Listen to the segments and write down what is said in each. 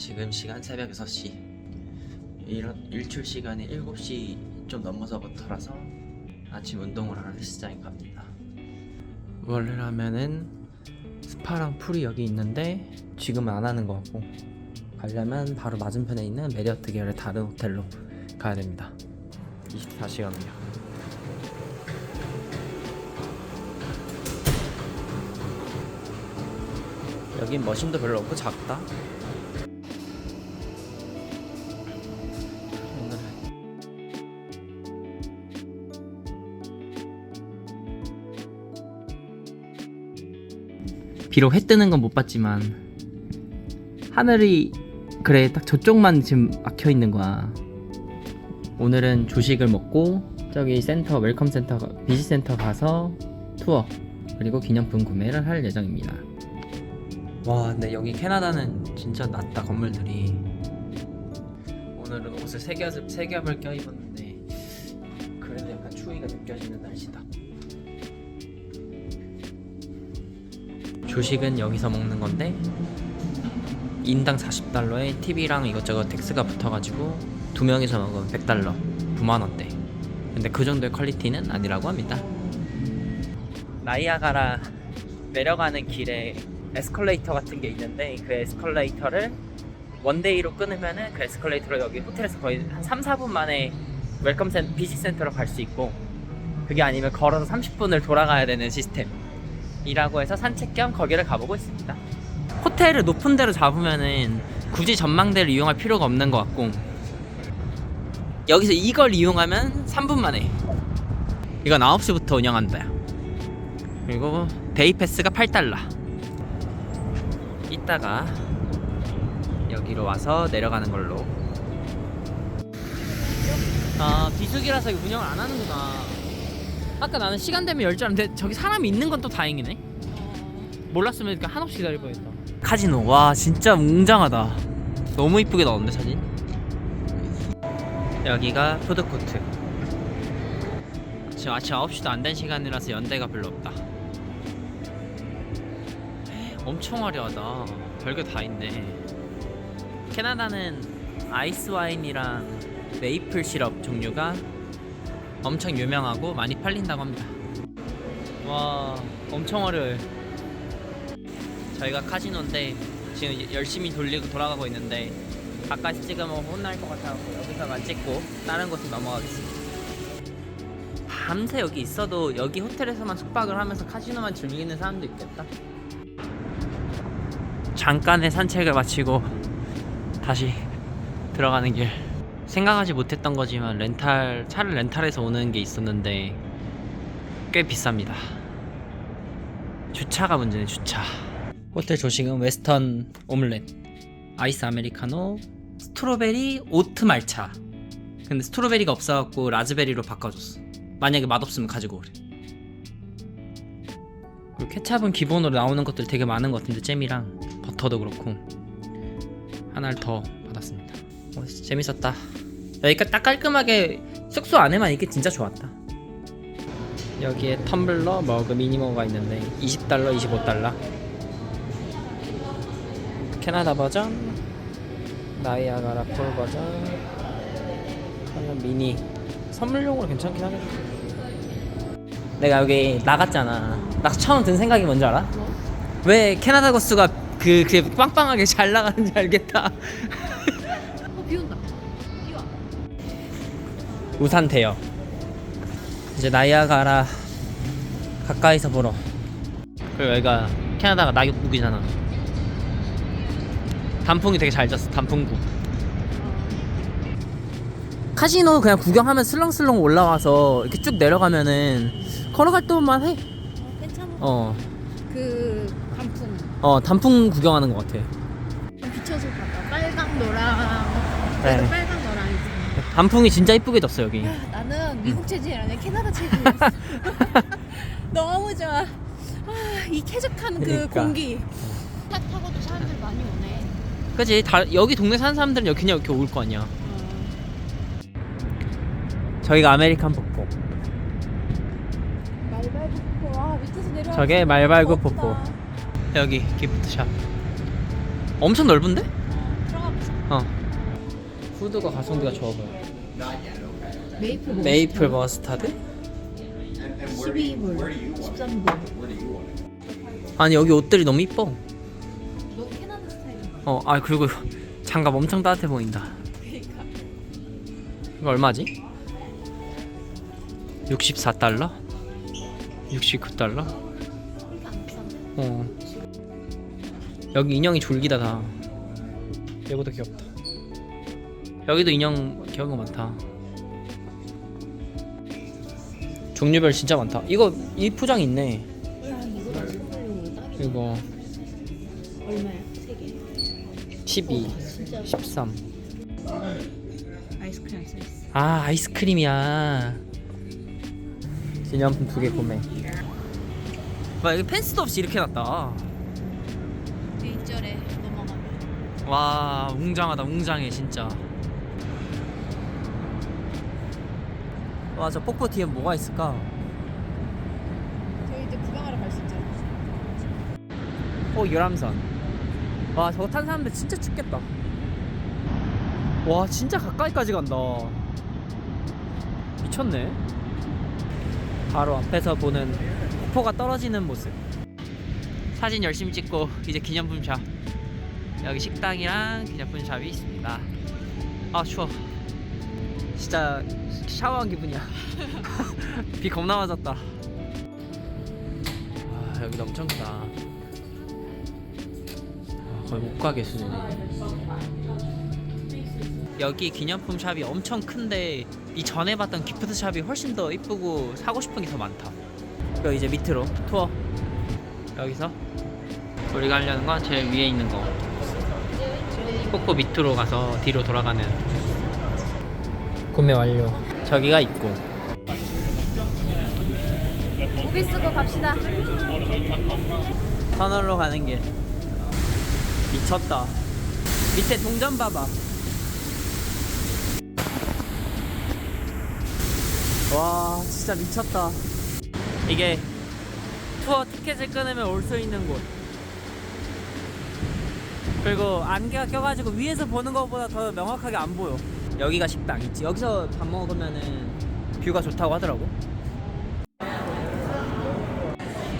지금 시간 새벽 6시. 일, 일출 시간이 7시 좀 넘어서부터라서 아침 운동을 하러 헬스장에 갑니다. 원래라면은 스파랑 풀이 여기 있는데 지금은 안 하는 것 같고 가려면 바로 맞은편에 있는 메리어트 계열의 다른 호텔로 가야 됩니다. 24시간이요. 여긴 머신도 별로 없고 작다 비록 해 뜨는 건 못 봤지만 하늘이 그래 딱 저쪽만 지금 막혀 있는 거야. 오늘은 조식을 먹고 저기 센터 웰컴 센터 비지 센터 가서 투어 그리고 기념품 구매를 할 예정입니다. 와 근데 여기 캐나다는 진짜 낫다 건물들이 오늘은 옷을 세 겹을 세 겹을 껴입었는데 그래도 약간 추위가 느껴지는 날씨다. 조식은 여기서 먹는 건데 인당 40달러에 TV랑 이것저것 텍스가 붙어가지고 두 명이서 먹으면 100달러 9만 원대. 근데 그 정도의 퀄리티는 아니라고 합니다. 나이아가라 내려가는 길에 에스컬레이터 같은 게 있는데 그 에스컬레이터를 원데이로 끊으면은 그 에스컬레이터로 여기 호텔에서 거의 한 3, 4분 만에 웰컴 센 비지 센터로 갈 수 있고 그게 아니면 걸어서 30분을 돌아가야 되는 시스템 이라고 해서 산책 겸 거기를 가보고 있습니다. 호텔을 높은 데로 잡으면은 굳이 전망대를 이용할 필요가 없는 것 같고. 여기서 이걸 이용하면 3분 만에. 이건 9시부터 운영한다 그리고 데이 패스가 8달러. 이따가 여기로 와서 내려가는 걸로. 아 비수기라서 운영을 안 하는구나 아까 나는 시간 되면 열 줄 알았는데 저기 사람이 있는 건 또 다행이네. 몰랐으면 이렇게 한없이 기다릴 뻔했다. 카지노. 와 진짜 웅장하다. 너무 이쁘게 나오는데 사진? 여기가 푸드코트. 지금 아침 9시도 안 된 시간이라서 연대가 별로 없다. 엄청 화려하다. 별게 다 있네. 캐나다는 아이스 와인이랑 메이플 시럽 종류가 엄청 유명하고 많이 팔린다고 합니다 와 엄청 화려해 저희가 카지노인데 지금 열심히 돌리고 돌아가고 있는데 가까이서 찍으면 혼날 것 같아서 여기서만 찍고 다른 곳으로 넘어가겠습니다. 밤새 여기 있어도 여기 호텔에서만 숙박을 하면서 카지노만 즐기는 사람도 있겠다. 잠깐의 산책을 마치고 다시 들어가는 길. 생각하지 못했던 거지만 렌탈 차를 렌탈해서 오는 게 있었는데 꽤 비쌉니다. 주차가 문제네 주차. 호텔 조식은 웨스턴 오믈렛, 아이스 아메리카노, 스트로베리 오트 말차. 근데 스트로베리가 없어갖고 라즈베리로 바꿔줬어. 만약에 맛없으면 가지고 오래. 그리고 케찹은 기본으로 나오는 것들 되게 많은 것 같은데 잼이랑 버터도 그렇고 하나를 더 받았습니다. 어, 진짜 재밌었다. 여기가 딱 깔끔하게 숙소 안에만 있게 진짜 좋았다. 여기에 텀블러, 머그, 미니머가 있는데 20달러, 25달러. 캐나다 버전, 나이아가라 폴 버전, 하면 미니. 선물용으로 괜찮긴 하겠다. 내가 여기 나갔잖아. 나 처음 든 생각이 뭔지 알아? 왜 캐나다 거스가 그, 그 빵빵하게 잘 나가는지 알겠다. 어, 비 온다. 우산 대여. 이제 나이아가라 가까이서 보러. 그리고 여기가 캐나다가 낙엽국이잖아. 단풍이 되게 잘 졌어. 단풍국. 카지노 그냥 구경하면 슬렁슬렁 올라와서 이렇게 쭉 내려가면은 걸어갈 동안 해. 어, 괜찮아. 어, 그 단풍 어 단풍 구경하는 것 같아. 비춰서 봐봐. 빨강 노랑. 네. 그래도 빨강. 단풍이 진짜 이쁘게 졌어 여기. 야, 나는 미국 체질이 아니라 캐나다 체질이었어. 너무 좋아. 아, 이 쾌적한 그 그러니까. 공기. 차 타고도 사람들 많이 오네. 그지? 다 여기 동네 사는 사람들은 여기 그냥 이렇게 올 거 아니야. 어. 저기가 아메리칸 폭포. 말발굽 폭포. 와 밑에서 내려. 저게 말발굽 폭포. 여기 기프트샵. 엄청 넓은데? 들어가 봐. 푸드가 가성비가 좋아 보여. 메이플 뭐 메이플 머스타드? 12불 13불 아니 여기 옷들이 너무 이뻐. 너 캐나다 스타일인가? 어, 아 그리고 장갑 엄청 따뜻해 보인다. 그니까 이거 얼마지? 64달러? 69달러? 그렇게 안 비싼데? 어. 여기 인형이 졸기다 다. 얘보다 귀엽다. 여기도 인형 귀여운 거 많다. 종류별 진짜 많다. 이거 이 포장 있네. 야 이거 딱이다 얼마야? 3개 12, 진짜 13. 아이스크림 서비스 아 아이스크림이야. 기념품 두 개 구매. 와 여기 펜스도 없이 이렇게 놨다. A절에 넘어가면 와 웅장하다 웅장해 진짜 와저 폭포 뒤에 뭐가 있을까? 저희 이제 구경하러 갈 수 있잖아 어 유람선 와 저거 탄 사람들 진짜 춥겠다. 와 진짜 가까이까지 간다. 미쳤네. 바로 앞에서 보는 폭포가 떨어지는 모습. 사진 열심히 찍고 이제 기념품 샵. 여기 식당이랑 기념품 샵이 있습니다. 아 추워 진짜 샤워한 기분이야. 비 겁나 맞았다. 와 여기도 엄청 크다. 아, 거의 못 가게 수준이네. 여기 기념품 샵이 엄청 큰데 이 전에 봤던 기프트 샵이 훨씬 더 이쁘고 사고 싶은 게 더 많다. 그리고 이제 밑으로 투어. 여기서 우리가 하려는 건 제일 위에 있는 거. 폭포 밑으로 가서 뒤로 돌아가는 구매 완료. 저기가 있고. 고개 쓰고 갑시다. 터널로 가는 길. 미쳤다. 밑에 동전 봐봐. 와 진짜 미쳤다. 이게 투어 티켓을 끊으면 올 수 있는 곳. 그리고 안개가 껴가지고 위에서 보는 것보다 더 명확하게 안 보여 여기가 식당 있지. 여기서 밥 먹으면은 뷰가 좋다고 하더라고.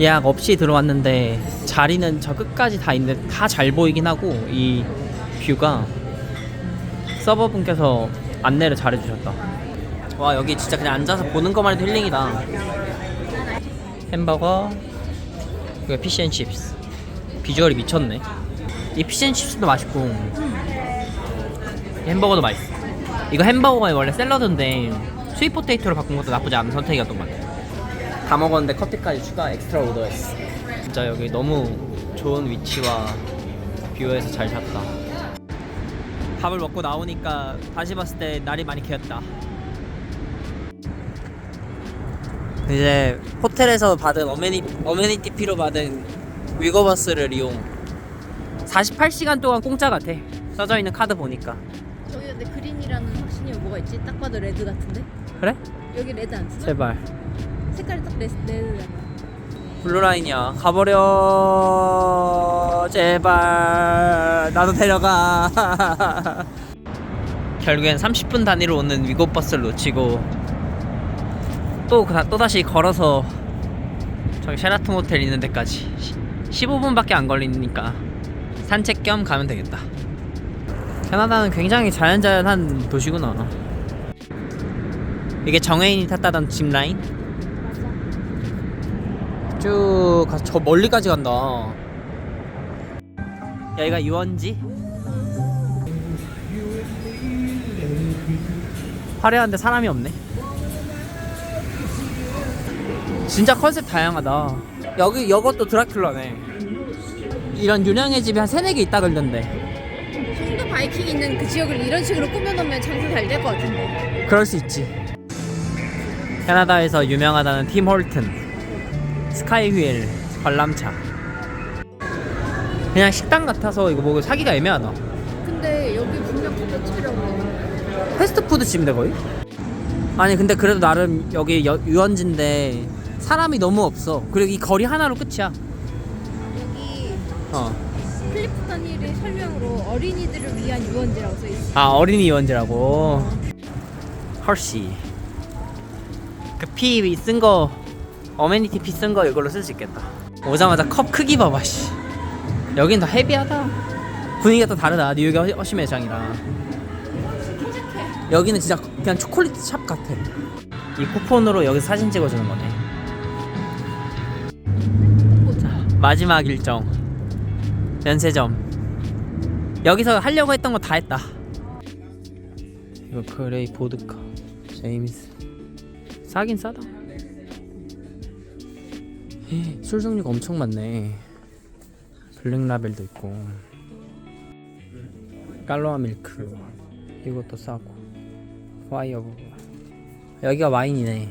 예약 없이 들어왔는데 자리는 저 끝까지 다 있는데 다 잘 보이긴 하고 이 뷰가. 서버분께서 안내를 잘해주셨다. 와 여기 진짜 그냥 앉아서 보는 것만 해도 힐링이다. 햄버거 그리고 피쉬앤칩스. 비주얼이 미쳤네. 이 피쉬앤칩스도 맛있고. 이 햄버거도 맛있어 이거 햄버거가 원래 샐러드인데 스윗 포테이토로 바꾼 것도 나쁘지 않은 선택이었던 것 같아 다 먹었는데 커피까지 추가 엑스트라 오더했어. 진짜 여기 너무 좋은 위치와 뷰에서 잘 잤다. 밥을 먹고 나오니까 다시 봤을 때 날이 많이 개었다. 이제 호텔에서 받은 어메니, 어메니티피로 받은 위거버스를 이용. 48시간 동안 공짜 같아. 써져 있는 카드 보니까 신이 뭐가 있지? 딱 봐도 레드 같은데? 그래? 여기 레드 안 쓰나? 제발. 색깔이 딱 레, 레드잖아. 블루라인이야. 가버려. 제발. 나도 데려가. 결국엔 30분 단위로 오는 위고버스를 놓치고 또 그- 또다시 걸어서 저기 셰라톤 호텔 있는 데까지. 15분밖에 안 걸리니까 산책 겸 가면 되겠다 캐나다는 굉장히 자연자연한 도시구나 이게 정혜인이 탔다던 짚라인 쭉 가서 저 멀리까지 간다. 여기가 유원지? 화려한데 사람이 없네. 진짜 컨셉 다양하다. 여기 이것도 드라큘라네. 이런 유령의 집이 한 세네 개 있다 그러던데. 바이킹 있는 그 지역을 이런 식으로 꾸며놓으면 장사 잘 될 것 같은데 그럴 수 있지. 캐나다에서 유명하다는 팀 홀튼, 스카이휠, 관람차. 그냥 식당 같아서 이거 뭐 사기가 애매하다. 근데 여기 분명 커피집이라고 그러는데 패스트푸드 집인데 거의? 아니 근데 그래도 나름 여기 여- 유원지인데 사람이 너무 없어. 그리고 이 거리 하나로 끝이야. 여기 어. 클리프 더닐의 설명으로 어린이들을 위한 유원지라고 써 있어. 아 어린이 유원지라고? 헐시 그피 쓴 거 어메니티 피 쓴 거 이걸로 쓸 수 있겠다. 오자마자 컵 크기 봐봐 씨. 여긴 더 헤비하다. 분위기가 또 다르다. 뉴욕이 허- 허쉬 매장이랑 쾌적해. 여기는 진짜 그냥 초콜릿 샵 같아. 이 쿠폰으로 여기 사진 찍어주는 거네. 보자. 마지막 일정 면세점. 여기서 하려고 했던 거 다 했다. 이거 그레이 보드카. 제임스. 싸긴 싸다. 헤, 술 종류가 엄청 많네. 블랙라벨도 있고. 깔로아 밀크. 이것도 싸고. 파이어 여기가 와인이네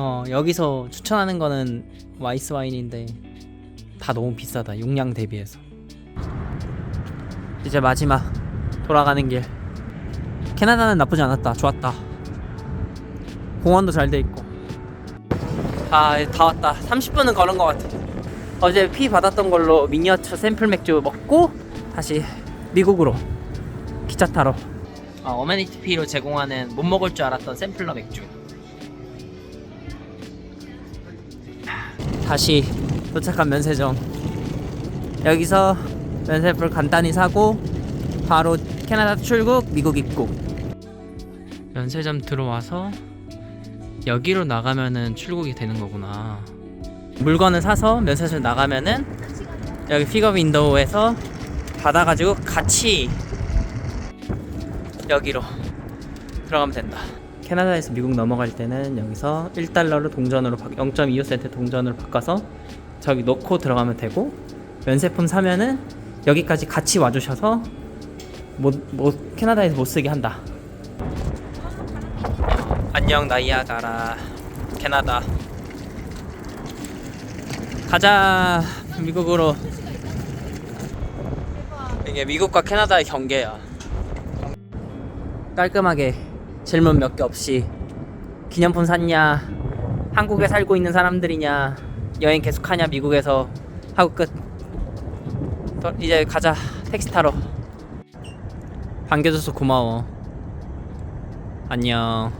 어 여기서 추천하는 거는 와이스 와인인데 다 너무 비싸다 용량 대비해서. 이제 마지막 돌아가는 길. 캐나다는 나쁘지 않았다. 좋았다. 공원도 잘 돼 있고. 아 다 왔다. 30분은 걸은 것 같아. 어제 피 받았던 걸로 미니어처 샘플 맥주 먹고 다시 미국으로 기차 타러. 어, 어메니티 피로 제공하는 못 먹을 줄 알았던 샘플러 맥주 다시 도착한 면세점. 여기서 면세풀 간단히 사고 바로 캐나다 출국 미국 입국. 면세점 들어와서 여기로 나가면은 출국이 되는 거구나. 물건을 사서 면세점 나가면은 여기 픽업 윈도우에서 받아가지고 같이 여기로 들어가면 된다 캐나다에서 미국 넘어갈 때는 여기서 1달러를 동전으로 0.25센트 동전으로 바꿔서 저기 넣고 들어가면 되고 면세품 사면은 여기까지 같이 와주셔서 못, 못 캐나다에서 못 쓰게 한다. 안녕 나이아가라. 캐나다. 가자 미국으로. 이게 미국과 캐나다의 경계야. 깔끔하게 질문 몇 개 없이 기념품 샀냐 한국에 살고 있는 사람들이냐 여행 계속하냐 미국에서 하고 끝. 또 이제 가자 택시 타러. 반겨줘서 고마워. 안녕